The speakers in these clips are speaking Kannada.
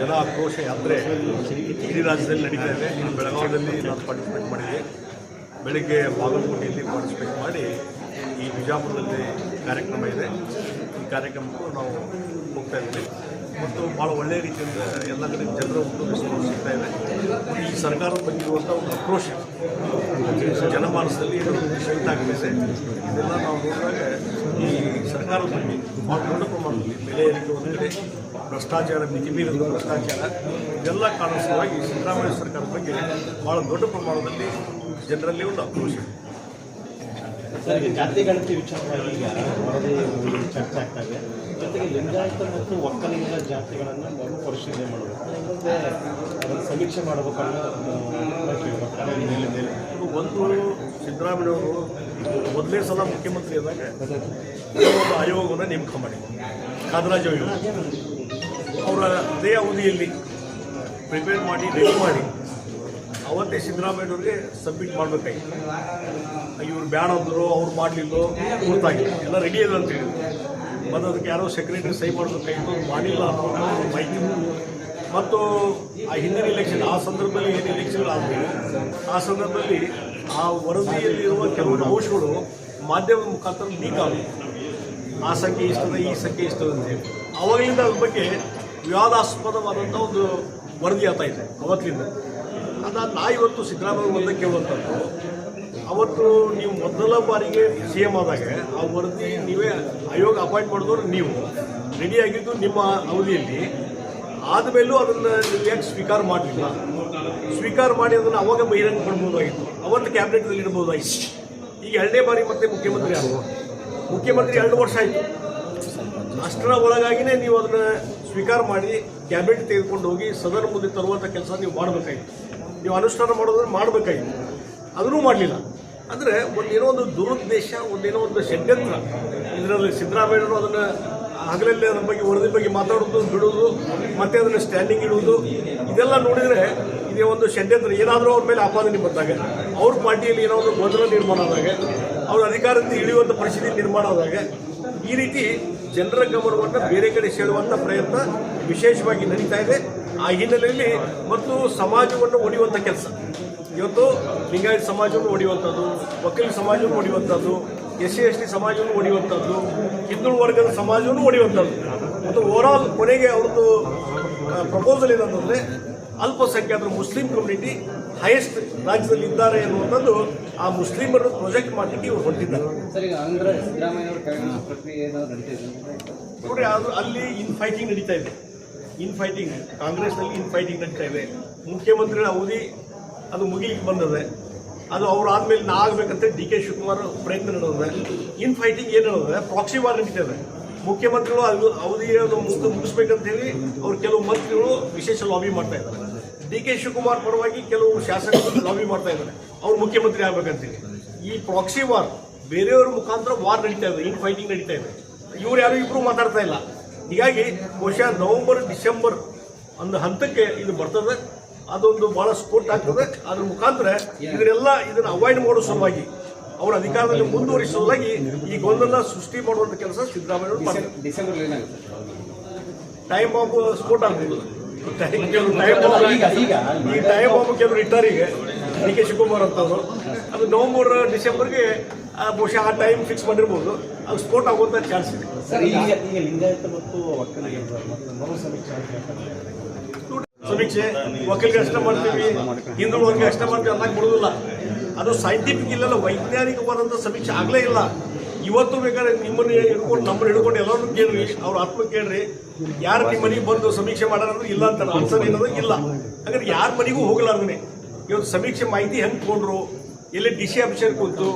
ಜನ ಆಕ್ರೋಶ ಯಾತ್ರೆ ಇಡೀ ರಾಜ್ಯದಲ್ಲಿ ನಡೀತಾ ಇದೆ. ನಾನು ಬೆಳಗಾವಿಯಲ್ಲಿ ನಾನು ಪಾರ್ಟಿಸಿಪೇಟ್ ಮಾಡಿದ್ದೆ ಬೆಳಗ್ಗೆ ಬಾಗಲಕೋಟೆಯಲ್ಲಿ ಪಾರ್ಟಿಸಿಪೇಟ್ ಮಾಡಿ ಈ ಬಿಜಾಪುರದಲ್ಲಿ ಕಾರ್ಯಕ್ರಮ ಇದೆ. ಈ ಕಾರ್ಯಕ್ರಮಕ್ಕೂ ನಾವು ಹೋಗ್ತಾ ಇದ್ದೀವಿ ಮತ್ತು ಭಾಳ ಒಳ್ಳೆಯ ರೀತಿಯಿಂದ ಎಲ್ಲ ಕಡೆ ಜನರ ಒಂದು ರೆಸ್ಪಾನ್ಸ್ ಸಿಗ್ತಾ ಇದೆ. ಈ ಸರ್ಕಾರದ ಬಗ್ಗೆ ಇರುವಂಥ ಒಂದು ಆಕ್ರೋಶ ಜನಮಾನಸದಲ್ಲಿ ಶಕ್ತ ಆಗಿದೆ ಇದೆಲ್ಲ ನಾವು ನೋಡಿದಾಗ ಈ ಸರ್ಕಾರದ ಬಗ್ಗೆ ಭಾಳ ದೊಡ್ಡ ಪ್ರಮಾಣದಲ್ಲಿ ಬೆಲೆ ಏರಿಕೆ ಒಂದು ಭ್ರಷ್ಟಾಚಾರ ಮಿತಿಮೀರಿದ ಭ್ರಷ್ಟಾಚಾರ ಇದೆಲ್ಲ ಕಾರಣ ಸಲುವಾಗಿ ಸಿದ್ದರಾಮಯ್ಯ ಸರ್ಕಾರದ ಬಗ್ಗೆ ಭಾಳ ದೊಡ್ಡ ಪ್ರಮಾಣದಲ್ಲಿ ಜನರಲ್ಲಿ ಒಂದು ಆಕ್ರೋಶ. ಸರ್ ಜಾತಿ ಗಣತಿ ವಿಚಾರವಾಗಿ ಈಗ ವರದಿ ಚರ್ಚೆ ಆಗ್ತಾ ಇದೆ ಜೊತೆಗೆ ಲಿಂಗಾಯತ ಮತ್ತು ಒಕ್ಕಲಿಗರ ಜಾತಿಗಳನ್ನು ಮರು ಪರಿಶೀಲನೆ ಮಾಡಬೇಕು ಇನ್ನೊಂದೇ ಅದನ್ನು ಸಮೀಕ್ಷೆ ಮಾಡಬೇಕನ್ನೋ ಒಂದು ಸಿದ್ದರಾಮಯ್ಯವರು ಮೊದಲನೇ ಸಲ ಮುಖ್ಯಮಂತ್ರಿ ಆದಾಗ ಒಂದು ಆಯೋಗವನ್ನು ನೇಮಕ ಮಾಡಿ. ಕಾದರಾಜ್ ಆಯೋಗ ಅವರ ಅದೇ ಅವಧಿಯಲ್ಲಿ ಪ್ರಿಪೇರ್ ಮಾಡಿ ರೆಡಿ ಮಾಡಿ ಅವತ್ತೇ ಸಿದ್ದರಾಮಯ್ಯವ್ರಿಗೆ ಸಬ್ಮಿಟ್ ಮಾಡಬೇಕಾಗಿತ್ತು ಇವ್ರು ಬ್ಯಾಡ ಅಂದರು, ಅವ್ರು ಮಾಡಲಿಲ್ಲೋ ಗೊತ್ತಾಗಿಲ್ಲ. ಎಲ್ಲ ರೆಡಿ ಇದೆ ಅಂತ ಹೇಳಿದ್ರು. ಮತ್ತು ಅದಕ್ಕೆ ಯಾರೋ ಸೆಕ್ರೆಟರಿ ಸಹಿ ಮಾಡಬೇಕಾಗಿತ್ತು ಮಾಡಿಲ್ಲ ಅನ್ನೋ ಮಾಹಿತಿ ಮತ್ತು ಆ ಹಿಂದಿನ ಇಲೆಕ್ಷನ್ ಆ ಸಂದರ್ಭದಲ್ಲಿ ಏನು ಇಲೆಕ್ಷನ್ಗಳಾದವು ಆ ಸಂದರ್ಭದಲ್ಲಿ ಆ ವರದಿಯಲ್ಲಿರುವ ಕೆಲವು ಅಂಶಗಳು ಮಾಧ್ಯಮದ ಮುಖಾಂತರ ಲೀಕ್ ಆದವು. ಆ ಸಂಖ್ಯೆ ಇಷ್ಟದ ಈ ಸಂಖ್ಯೆ ಇಷ್ಟದ ಅಂತ ಹೇಳಿ. ಅವಾಗಲಿಂದ ಅದ್ರ ಬಗ್ಗೆ ವಿವಾದಾಸ್ಪದವಾದಂಥ ಒಂದು ವರದಿ ಆಗ್ತಾ ಇದೆ ಅವತ್ತಿನಿಂದ ಅದಾದ ನಾ ಇವತ್ತು ಸಿದ್ದರಾಮಯ್ಯ ಒಂದ ಕೇಳುವಂಥದ್ದು ಅವತ್ತು ನೀವು ಮೊದಲ ಬಾರಿಗೆ ಸಿ ಎಂ ಆದಾಗ ಆ ವರದಿ ನೀವೇ ಆಯೋಗ ಅಪಾಯಿಂಟ್ ಮಾಡಿದವರು ನೀವು. ರೆಡಿಯಾಗಿದ್ದು ನಿಮ್ಮ ಅವಧಿಯಲ್ಲಿ. ಆದಮೇಲೂ ಅದನ್ನು ನೀವು ಯಾಕೆ ಸ್ವೀಕಾರ ಮಾಡಲಿಲ್ಲ? ಸ್ವೀಕಾರ ಮಾಡಿ ಅದನ್ನು ಅವಾಗ ಬಹಿರಂಗ ಪಡ್ಬೋದಾಗಿತ್ತು. ಅವತ್ತು ಕ್ಯಾಬಿನೆಟ್ನಲ್ಲಿ ಇಡ್ಬೋದಾಗಿತ್ತು. ಈಗ ಎರಡನೇ ಬಾರಿ ಮತ್ತೆ ಮುಖ್ಯಮಂತ್ರಿ ಆಗುವ ಮುಖ್ಯಮಂತ್ರಿ ಎರಡು ವರ್ಷ ಆಯಿತು. ಅಷ್ಟರ ಒಳಗಾಗಿನೇ ನೀವು ಅದನ್ನ ಸ್ವೀಕಾರ ಮಾಡಿ ಕ್ಯಾಬಿನೆಟ್ ತೆಗೆದುಕೊಂಡು ಹೋಗಿ ಸದನ ಮುಂದೆ ತರುವಂಥ ಕೆಲಸ ನೀವು ಮಾಡಬೇಕಾಗಿತ್ತು ನೀವು ಅನುಷ್ಠಾನ ಮಾಡೋದನ್ನ ಮಾಡಬೇಕಾಗಿತ್ತು ಅದನ್ನೂ ಮಾಡಲಿಲ್ಲ. ಅಂದರೆ ಒಂದೇನೋ ಒಂದು ದುರುದ್ದೇಶ, ಒಂದೇನೋ ಒಂದು ಷಡ್ಯಂತ್ರ. ಇದರಲ್ಲಿ ಸಿದ್ದರಾಮಯ್ಯರು ಅದನ್ನು ಹಗಲಲ್ಲಿ ಅದ್ರ ಬಗ್ಗೆ ವರದಿ ಬಗ್ಗೆ ಮಾತಾಡೋದು ಬಿಡೋದು ಮತ್ತೆ ಅದನ್ನು ಸ್ಟ್ಯಾಂಡಿಂಗ್ ಇಡುವುದು, ಇದೆಲ್ಲ ನೋಡಿದರೆ ಇದೇ ಒಂದು ಷಡ್ಯಂತ್ರ ಏನಾದರೂ ಅವ್ರ ಮೇಲೆ ಆಪಾದನೆ ಬಂದಾಗ, ಅವ್ರ ಪಾರ್ಟಿಯಲ್ಲಿ ಏನೋ ಒಂದು ಗೊಂದಲ ನಿರ್ಮಾಣ ಆದಾಗ, ಅವ್ರ ಅಧಿಕಾರದಿಂದ ಇಳಿಯುವಂಥ ಪರಿಸ್ಥಿತಿ ನಿರ್ಮಾಣ ಆದಾಗ, ಈ ರೀತಿ ಜನರ ಗಮನವನ್ನು ಬೇರೆ ಕಡೆ ಸೆಳೆಯುವಂಥ ಪ್ರಯತ್ನ ವಿಶೇಷವಾಗಿ ನಡೀತಾ ಇದೆ. ಆ ಹಿನ್ನೆಲೆಯಲ್ಲಿ ಮತ್ತು ಸಮಾಜವನ್ನು ಒಡೆಯುವಂಥ ಕೆಲಸ. ಇವತ್ತು ಲಿಂಗಾಯತ ಸಮಾಜವನ್ನು ಒಡೆಯುವಂಥದ್ದು ವಕೀಲ ಸಮಾಜವನ್ನು ಒಡೆಯುವಂಥದ್ದು ಎಸ್ ಸಿ ಎಸ್ ಟಿ ಸಮಾಜವನ್ನು ಒಡೆಯುವಂಥದ್ದು ಹಿಂದುಳು ವರ್ಗದ ಸಮಾಜವನ್ನು ಒಡೆಯುವಂಥದ್ದು ಮತ್ತು ಓವರಾಲ್ ಕೊನೆಗೆ ಅವ್ರದ್ದು ಪ್ರಪೋಸಲ್ ಏನಂತಂದರೆ ಅಲ್ಪಸಂಖ್ಯಾತರು ಮುಸ್ಲಿಂ ಕಮ್ಯುನಿಟಿ ಹೈಯೆಸ್ಟ್ ರಾಜ್ಯದಲ್ಲಿ ಇದ್ದಾರೆ ಅನ್ನುವಂಥದ್ದು ಆ ಮುಸ್ಲಿಮರನ್ನು ಪ್ರೊಜೆಕ್ಟ್ ಮಾಡಲಿಕ್ಕೆ ಇವರು ಏನಾದ್ರು ನೋಡ್ರಿ ಅದು ಅಲ್ಲಿ ಇನ್ ಫೈಟಿಂಗ್ ನಡೀತಾ ಇದೆ. ಇನ್ ಫೈಟಿಂಗ್ ಕಾಂಗ್ರೆಸ್ನಲ್ಲಿ ಇನ್ ಫೈಟಿಂಗ್ ನಡೀತಾ ಇದೆ. ಮುಖ್ಯಮಂತ್ರಿಗಳ ಅವಧಿ ಅದು ಮುಗಿಲಿಕ್ಕೆ ಬಂದದೆ. ಅದು ಅವ್ರು ಆದಮೇಲೆ ನಾ ಆಗ್ಬೇಕಂತ ಡಿ ಕೆ ಶಿವಕುಮಾರ್ ಪ್ರಯತ್ನ ನಡೆದಿದೆ. ಇನ್ ಫೈಟಿಂಗ್ ಏನು ನಡೆದಿದೆ? ಪ್ರಾಕ್ಸಿ ವಾರ್ ನಡೀತಾ ಇದೆ. ಮುಖ್ಯಮಂತ್ರಿಗಳು ಅದು ಮುಗಿಸ್ಬೇಕಂತೇಳಿ ಮುಗಿಸ್ಬೇಕಂತ ಹೇಳಿ ಅವ್ರು ಕೆಲವು ಮಂತ್ರಿಗಳು ವಿಶೇಷ ಲಾಬಿ ಮಾಡ್ತಾ ಇದ್ದಾರೆ. ಡಿ ಕೆ ಶಿವಕುಮಾರ್ ಪರವಾಗಿ ಕೆಲವು ಶಾಸಕರು ಲಾಬಿ ಮಾಡ್ತಾ ಇದ್ದಾರೆ. ಅವ್ರು ಮುಖ್ಯಮಂತ್ರಿ ಆಗ್ಬೇಕಂತೇಳಿ ಈ ಪ್ರಾಕ್ಸಿ ವಾರ್ ಬೇರೆಯವ್ರ ಮುಖಾಂತರ ವಾರ್ ನಡೀತಾ ಇದೆ. ಇನ್ ಫೈಟಿಂಗ್ ನಡೀತಾ ಇದೆ. ಇವ್ರು ಯಾರು ಇಬ್ರು ಮಾತಾಡ್ತಾ ಇಲ್ಲ. ಹೀಗಾಗಿ ಬಹುಶಃ ನವೆಂಬರ್ ಡಿಸೆಂಬರ್ ಒಂದು ಹಂತಕ್ಕೆ ಇದು ಬರ್ತದೆ. ಅದೊಂದು ಬಹಳ ಸ್ಫೋಟ್ ಆಗ್ತದೆ. ಅದ್ರ ಮುಖಾಂತರ ಇದನ್ನೆಲ್ಲ ಇದನ್ನ ಅವಾಯ್ಡ್ ಮಾಡೋ ಸಲುವಾಗಿ ಅವರ ಅಧಿಕಾರದಲ್ಲಿ ಮುಂದುವರಿಸೋದಾಗಿ ಈ ಗೊಂದಲ ಸೃಷ್ಟಿ ಮಾಡುವಂತ ಕೆಲಸ ಸಿದ್ದರಾಮಯ್ಯ ಟೈಮ್ ಬಾಂಬ್ ಸ್ಫೋಟ ಆಗ್ಬೋದು. ಈ ಟೈಮ್ ಕೆಲವರು ಇಟ್ಟಾರೆ ಈಗ ಡಿ ಕೆ ಶಿವಕುಮಾರ್ ಅಂತವ್ರು ಅದು ನವೆಂಬರ್ ಡಿಸೆಂಬರ್ಗೆ ಬಹುಶಃ ಆ ಟೈಮ್ ಫಿಕ್ಸ್ ಮಾಡಿರ್ಬೋದು ಅದು ಸ್ಪೋರ್ಟ್ ಆಗುವಂತ ಚಾನ್ಸ್ ಇದೆ ಲಿಂಗಾಯತ ಮತ್ತು ಸಮೀಕ್ಷೆ ವಕೀಲರಿಗೆ ಅಷ್ಟೇ ಮಾಡ್ತೀವಿ ಹಿಂದುಳಿದವರಿಗೆ ಅಷ್ಟ ಮಾಡ್ತೀವಿ ಅನ್ನಕ್ಕೆ ಬಿಡುದಿಲ್ಲ ಅದು ಸೈಂಟಿಫಿಕ್ ಇಲ್ಲಲ್ಲ ವೈಜ್ಞಾನಿಕವಾದಂಥ ಸಮೀಕ್ಷೆ ಆಗಲೇ ಇಲ್ಲ ಇವತ್ತು ಬೇಕಾದ್ರೆ ನಿಮ್ಮನ್ನ ಹಿಡ್ಕೊಂಡು ನಮ್ಮನ್ನ ಹಿಡ್ಕೊಂಡು ಎಲ್ಲರೂ ಕೇಳ್ರಿ, ಅವ್ರ ಆತ್ಮ ಕೇಳ್ರಿ. ಯಾರು ನಿಮ್ಮ ಮನೆಗೆ ಬಂದು ಸಮೀಕ್ಷೆ ಮಾಡೋದು ಇಲ್ಲ ಅಂತ ಆನ್ಸರ್ ಏನದು? ಇಲ್ಲ. ಹಾಗಾದ್ರೆ ಯಾರ ಮನೆಗೂ ಹೋಗಲಾರ್ದೇ ಇವತ್ತು ಸಮೀಕ್ಷೆ ಮಾಹಿತಿ ಹೆಂಗೆ ತಗೊಂಡ್ರು ಎಲ್ಲಿ ಡಿ ಸಿ ಆಫೀಸರ್ ಕೂತು,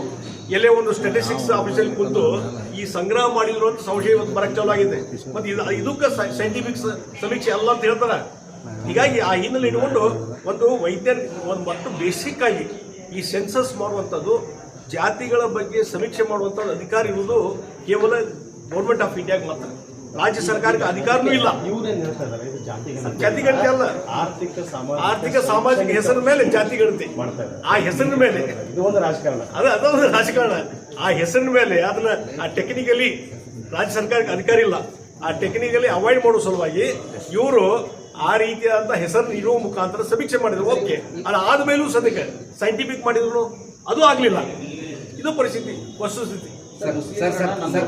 ಎಲ್ಲೇ ಒಂದು ಸ್ಟಾಟಿಸ್ಟಿಕ್ಸ್ ಆಫೀಸರ್ ಕೂತು, ಈ ಸಂಗ್ರಹ ಮಾಡಿದ್ರು ಅಂತ ಸಂಶಯ ಇವತ್ತು ಬರಕ್ಕೆ ಚಾಲು ಆಗಿದೆ. ಮತ್ತೆ ಇದು, ಇದಕ್ಕೆ ಸೈಂಟಿಫಿಕ್ ಸಮೀಕ್ಷೆ ಅಲ್ಲ ಅಂತ ಹೇಳ್ತಾರೆ. ಹೀಗಾಗಿ ಆ ಹಿನ್ನೆಲೆ ಇಟ್ಕೊಂಡು ಒಂದು ವೈದ್ಯರ್, ಒಂದು ಮತ್ತು ಬೇಸಿಕ್ ಆಗಿ ಈ ಸೆನ್ಸಸ್ ಮಾಡುವಂಥದ್ದು ಜಾತಿಗಳ ಬಗ್ಗೆ ಸಮೀಕ್ಷೆ ಮಾಡುವಂಥ ಅಧಿಕಾರ ಇರುವುದು ಕೇವಲ ಗೌರ್ಮೆಂಟ್ ಆಫ್ ಇಂಡಿಯಾಗ ಮಾತ್ರ. ರಾಜ್ಯ ಸರ್ಕಾರಕ್ಕೆ ಅಧಿಕಾರನೂ ಇಲ್ಲ. ಜಾತಿಗಣತಿ ಅಲ್ಲ. ಆರ್ಥಿಕ ಸಾಮಾಜಿಕ ಆರ್ಥಿಕ ಸಾಮಾಜಿಕ ಹೆಸರಿನ ಮೇಲೆ ಜಾತಿ ಗಣತಿ. ಆ ಹೆಸರಿನ ಮೇಲೆ. ಒಂದು ರಾಜಕಾರಣ. ಅದು ಅದೊಂದು ರಾಜಕಾರಣ. ಆ ಹೆಸರಿನ ಮೇಲೆ ಅದನ್ನ ಆ ಟೆಕ್ನಿಕಲಿ ರಾಜ್ಯ ಸರ್ಕಾರಕ್ಕೆ ಅಧಿಕಾರ ಇಲ್ಲ. ಆ ಟೆಕ್ನಿಕಲಿ ಅವಾಯ್ಡ್ ಮಾಡೋ ಸಲುವಾಗಿ ಇವರು ಆ ರೀತಿಯಾದಂಥ ಹೆಸರು ಇರುವ ಮುಖಾಂತರ ಸಮೀಕ್ಷೆ ಮಾಡಿದ್ರು. ಓಕೆ ಅದು ಆದ್ಮೇಲೂ ಸದ್ಯಕ್ಕೆ ಸೈಂಟಿಫಿಕ್ ಮಾಡಿದ್ರು. ಅದು ಆಗ್ಲಿಲ್ಲ. ಇದು ಪರಿಸ್ಥಿತಿ ವಸ್ತುಸ್ಥಿತಿ ಸರ್ ಸರ್ ಸರ್ ಸರ್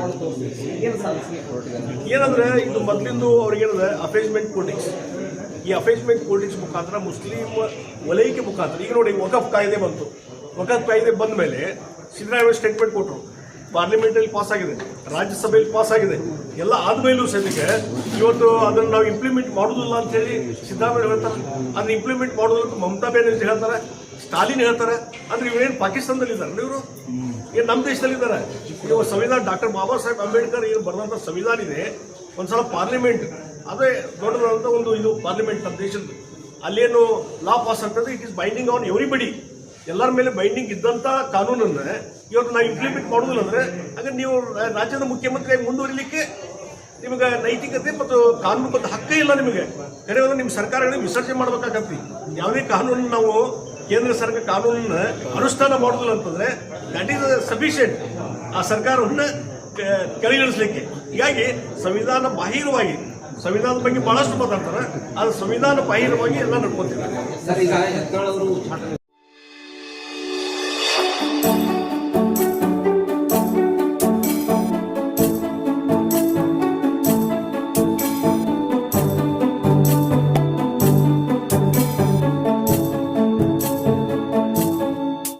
ಏನು ಸಾಧಿಸಿ ಹೊರಟಿದ್ದಾರೆ ಏನಂದ್ರೆ ಇದು ಮೊದಲಿಂದು ಅವ್ರಿಗೆ ಏನಂದ್ರೆ ಅಫೇಜ್ಮೆಂಟ್ ಪೊಲಿಟಿಕ್ಸ್ ಈ ಅಫೇಜ್ಮೆಂಟ್ ಪೊಲಿಟಿಕ್ಸ್ ಮುಖಾಂತರ ಮುಸ್ಲಿಂ ವಲಯಕ್ಕೆ ಮುಖಾಂತರ ಈಗ ನೋಡಿ ವಕಫ್ ಕಾಯ್ದೆ ಬಂತು. ವಕಫ್ ಕಾಯ್ದೆ ಬಂದ ಮೇಲೆ ಸಿದ್ದರಾಮಯ್ಯ ಸ್ಟೇಟ್ಮೆಂಟ್ ಕೊಟ್ಟರು ಪಾರ್ಲಿಮೆಂಟಲ್ಲಿ ಪಾಸ್ ಆಗಿದೆ ರಾಜ್ಯಸಭೆಯಲ್ಲಿ ಪಾಸ್ ಆಗಿದೆ. ಎಲ್ಲ ಆದ್ಮೇಲೂ ಸದ್ಯಕ್ಕೆ ಇವತ್ತು ಅದನ್ನು ನಾವು ಇಂಪ್ಲಿಮೆಂಟ್ ಮಾಡೋದಿಲ್ಲ ಅಂತ ಹೇಳಿ ಸಿದ್ದರಾಮಯ್ಯ ಹೇಳ್ತಾರೆ. ಅದನ್ನ ಇಂಪ್ಲಿಮೆಂಟ್ ಮಾಡೋದಕ್ಕೆ ಮಮತಾ ಬ್ಯಾನರ್ಜಿ ಹೇಳ್ತಾರೆ. ಸ್ಟಾಲಿನ್ ಹೇಳ್ತಾರೆ, ಅಂದ್ರೆ ಇವ್ರೇನು ಪಾಕಿಸ್ತಾನದಲ್ಲಿ ಇದ್ದಾರೆ ಇವರು? ಏನು ನಮ್ಮ ದೇಶದಲ್ಲಿ ಇದ್ದಾರೆ ಇವರು ಸಂವಿಧಾನ, ಡಾಕ್ಟರ್ ಬಾಬಾ ಸಾಹೇಬ್ ಅಂಬೇಡ್ಕರ್ ಏನು ಬರೆದಂಥ ಸಂವಿಧಾನ ಇದೆ, ಒಂದ್ಸಲ ಪಾರ್ಲಿಮೆಂಟ್. ಅದೇ ದೊಡ್ಡದಾದಂಥ ಒಂದು ಇದು ಪಾರ್ಲಿಮೆಂಟ್ ನಮ್ಮ ದೇಶದ್ದು. ಅಲ್ಲೇನು ಲಾ ಪಾಸ್ ಆಗ್ತದೆ it is binding on everybody ಎಲ್ಲರ ಮೇಲೆ ಬೈಂಡಿಂಗ್ ಇದ್ದಂಥ ಕಾನೂನನ್ನ ಇವತ್ತು ನಾವು ಇಂಪ್ಲಿಮೆಂಟ್ ಮಾಡೋದಿಲ್ಲ ಅಂದ್ರೆ, ಹಾಗೆ ನೀವು ರಾಜ್ಯದ ಮುಖ್ಯಮಂತ್ರಿಯಾಗಿ ಮುಂದುವರಿಲಿಕ್ಕೆ ನಿಮಗೆ ನೈತಿಕತೆ ಮತ್ತು ಕಾನೂನುಬದ್ಧ ಹಕ್ಕೇ ಇಲ್ಲ ನಿಮಗೆ. ಕಡೆ ನಿಮ್ಮ ಸರ್ಕಾರಗಳಿಗೆ ವಿಸರ್ಜನೆ ಮಾಡ್ಬೇಕಾಗತ್ತಿ? ಯಾವುದೇ ಕಾನೂನು ನಾವು ಕೇಂದ್ರ ಸರ್ಕಾರ ಕಾನೂನನ್ನ ಅನುಷ್ಠಾನ ಮಾಡೋದಿಲ್ಲ ಅಂತಂದ್ರೆ ದಟ್ ಈಸ್ ಸಫಿಷಿಯಂಟ್ ಆ ಸರ್ಕಾರವನ್ನ ಕೆಳಗಿಳಿಸ್ಲಿಕ್ಕೆ. ಹೀಗಾಗಿ ಸಂವಿಧಾನ ಬಾಹಿರವಾಗಿ, ಸಂವಿಧಾನದ ಬಗ್ಗೆ ಬಹಳಷ್ಟು ಮಾತಾಡ್ತಾರೆ ಅದು ಸಂವಿಧಾನ ಬಾಹಿರವಾಗಿ ಎಲ್ಲ ನಡ್ಕೊತೀವಿ.